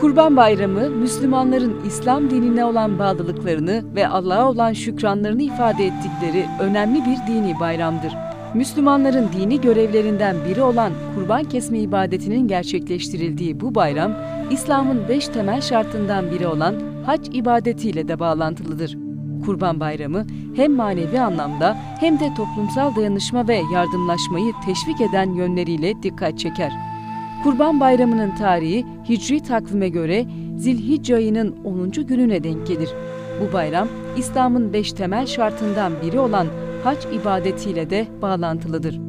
Kurban Bayramı, Müslümanların İslam dinine olan bağlılıklarını ve Allah'a olan şükranlarını ifade ettikleri önemli bir dini bayramdır. Müslümanların dini görevlerinden biri olan kurban kesme ibadetinin gerçekleştirildiği bu bayram, İslam'ın beş temel şartından biri olan hac ibadetiyle de bağlantılıdır. Kurban Bayramı hem manevi anlamda hem de toplumsal dayanışma ve yardımlaşmayı teşvik eden yönleriyle dikkat çeker. Kurban Bayramı'nın tarihi Hicri takvime göre Zilhicce ayının 10. gününe denk gelir. Bu bayram İslam'ın beş temel şartından biri olan hac ibadetiyle de bağlantılıdır.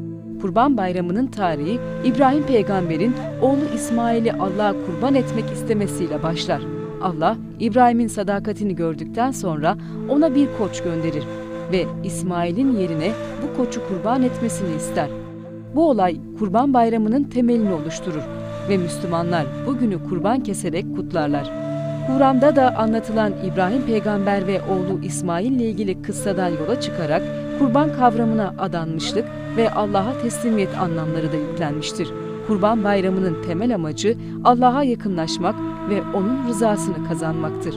Kurban Bayramı'nın tarihi İbrahim peygamberin oğlu İsmail'i Allah'a kurban etmek istemesiyle başlar. Allah İbrahim'in sadakatini gördükten sonra ona bir koç gönderir ve İsmail'in yerine bu koçu kurban etmesini ister. Bu olay Kurban Bayramı'nın temelini oluşturur ve Müslümanlar bugünü kurban keserek kutlarlar. Kur'an'da da anlatılan İbrahim peygamber ve oğlu İsmail ile ilgili kıssadan yola çıkarak kurban kavramına adanmışlık ve Allah'a teslimiyet anlamları da yüklenmiştir. Kurban Bayramı'nın temel amacı Allah'a yakınlaşmak ve onun rızasını kazanmaktır.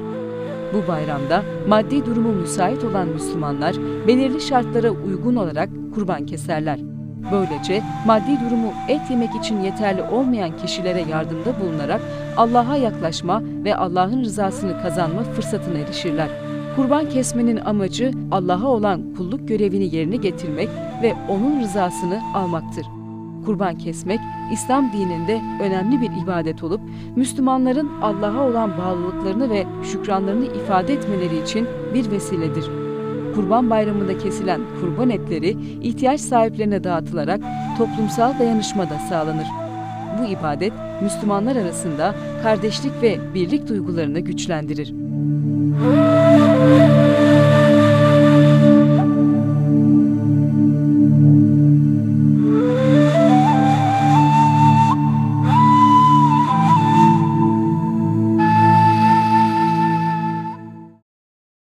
Bu bayramda maddi durumu müsait olan Müslümanlar belirli şartlara uygun olarak kurban keserler. Böylece maddi durumu et yemek için yeterli olmayan kişilere yardımda bulunarak Allah'a yaklaşma ve Allah'ın rızasını kazanma fırsatına erişirler. Kurban kesmenin amacı Allah'a olan kulluk görevini yerine getirmek ve onun rızasını almaktır. Kurban kesmek İslam dininde önemli bir ibadet olup Müslümanların Allah'a olan bağlılıklarını ve şükranlarını ifade etmeleri için bir vesiledir. Kurban Bayramı'nda kesilen kurban etleri ihtiyaç sahiplerine dağıtılarak toplumsal dayanışma da sağlanır. Bu ibadet Müslümanlar arasında kardeşlik ve birlik duygularını güçlendirir.